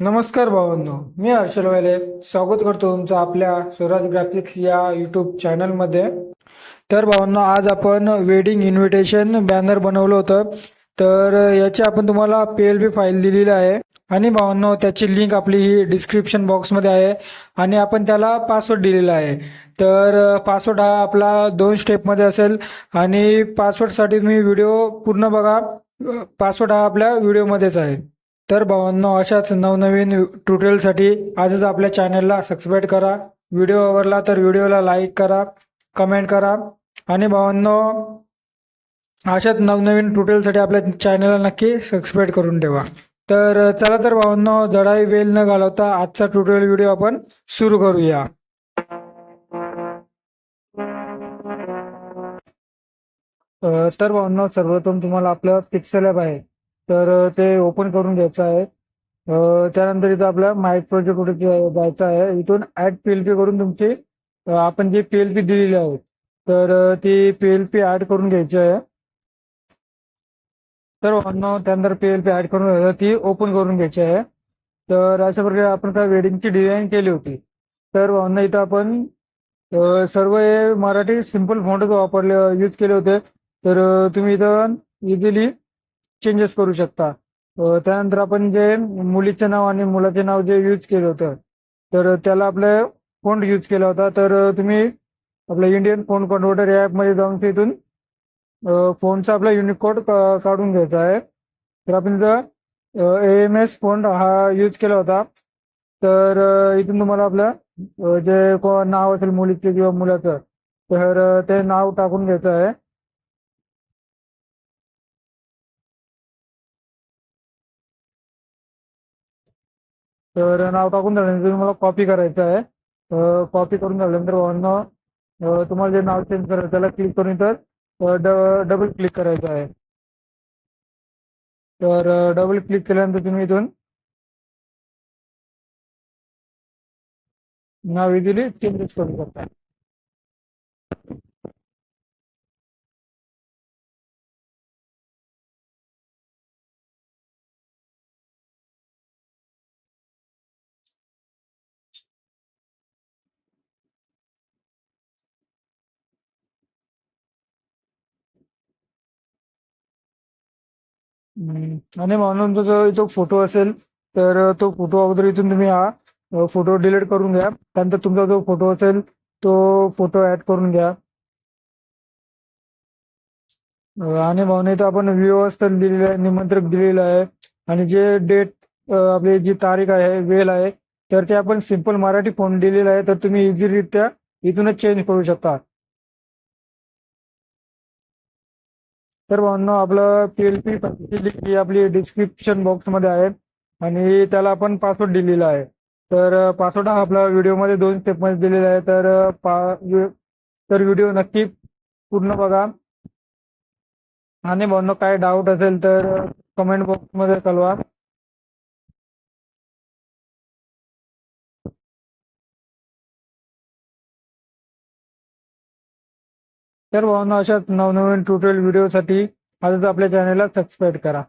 नमस्कार भावांनो मी हर्षल वाले स्वागत करतो तुमचं आपल्या स्वराज ग्राफिक्स या यूट्यूब चॅनलमध्ये तर भावांनो आज आपण वेडिंग इन्व्हिटेशन बॅनर बनवलं होतं. तर याची आपण तुम्हाला पी एल बी फाईल दिलेली आहे. आणि भावांनो त्याची लिंक आपली ही डिस्क्रिप्शन बॉक्समध्ये आहे. आणि आपण त्याला पासवर्ड दिलेला आहे. तर पासवर्ड हा आपला दोन स्टेपमध्ये असेल. आणि पासवर्डसाठी तुम्ही व्हिडिओ पूर्ण बघा. पासवर्ड हा आपल्या व्हिडिओमध्येच आहे. तर भावांनो अशाच नवनवीन ट्युटोरियलसाठी आजच आपल्या चॅनलला सबस्क्राईब करा. व्हिडिओ आवडला तर व्हिडिओला लाईक करा कमेंट करा. आणि भावांनो अशाच नवनवीन ट्युटोरियलसाठी आपल्या चॅनलला नक्की सबस्क्राईब करून ठेवा. तर चला तर भावांनो जडाई वेल न घालवता आजचा ट्युटोरियल व्हिडिओ आपण सुरू करूया. तर भावांनो सर्वप्रथम तुम्हाला आपलं पिक्सल ॲप आहे. तर ते ओपन करून घ्यायचं आहे. त्यानंतर इथं आपल्या माईक प्रोजेक्ट कुठे जायचं आहे इथून ऍड पी एल पी करून तुमची आपण जी पी एल पी दिलेली आहे तर ती पी एल पी ऍड करून घ्यायची आहे. तर त्यानंतर पी एल पी ऍड करून ती ओपन करून घ्यायची आहे. तर अशा प्रकारे आपण काय वेडिंगची डिझाईन केली होती. तर भावना इथं आपण सर्व हे मराठी सिंपल फॉन्टच वापरले यूज केले होते. तर तुम्ही इथं इझिली चेंजेस करू शकता. त्यानंतर आपण जे मुलीचे नाव आणि मुलाचे नाव जे यूज केलं होतं तर त्याला आपलं फोन यूज केला होता. तर तुम्ही आपलं इंडियन फोन कन्व्हर्टर या ॲपमध्ये जाऊन तिथून फोनचा आपला युनिक कोड काढून घ्यायचा आहे. तर आपण इथं ए एम एस फोन हा यूज केला होता तर इथून तुम्हाला आपलं जे नाव असेल मुलीचे किंवा मुलाचं तर ते नाव टाकून घ्यायचं आहे. तर नाव टाकून झाल्यानंतर तुम्हाला कॉपी करायचं आहे कॉपी करून झाल्यानंतर भावांना तुम्हाला जे नाव चेंज करायचं त्याला क्लिक करून तर डबल क्लिक करायचं आहे. तर डबल क्लिक केल्यानंतर तुम्ही इथून नाव इझिली चेंजेस करू शकता. आणि म्हणून जो फोटो असेल तर अ, तो फोटो अगोदर इथून तुम्ही हा फोटो डिलीट करून घ्या. त्यानंतर तुमचा जो फोटो असेल तो फोटो ऍड करून घ्या. अ, आणि भावना इथं आपण व्यवस्था दिलेलं आहे निमंत्रक दिलेलं आहे. आणि जे डेट आपली जी तारीख आहे वेळ आहे तर ते आपण सिंपल मराठी फोन दिलेला आहे तर तुम्ही इझिलित्या इथूनच चेंज करू शकता. तर भावना आपलं पीएलपी एल ही आपली डिस्क्रिप्शन बॉक्समध्ये आहे. आणि त्याला आपण पासवर्ड दिलेला आहे. तर पासवर्ड हा आपला व्हिडिओमध्ये दोन स्टेपमध्ये दिलेला आहे. तर पा तर व्हिडिओ नक्की पूर्ण बघा. आणि भावना काय डाऊट असेल तर कमेंट बॉक्समध्ये कळवा. तर भावना अशाच नवनवीन ट्युटोरियल व्हिडिओसाठी आजच आपल्या चॅनलला सबस्क्राईब करा.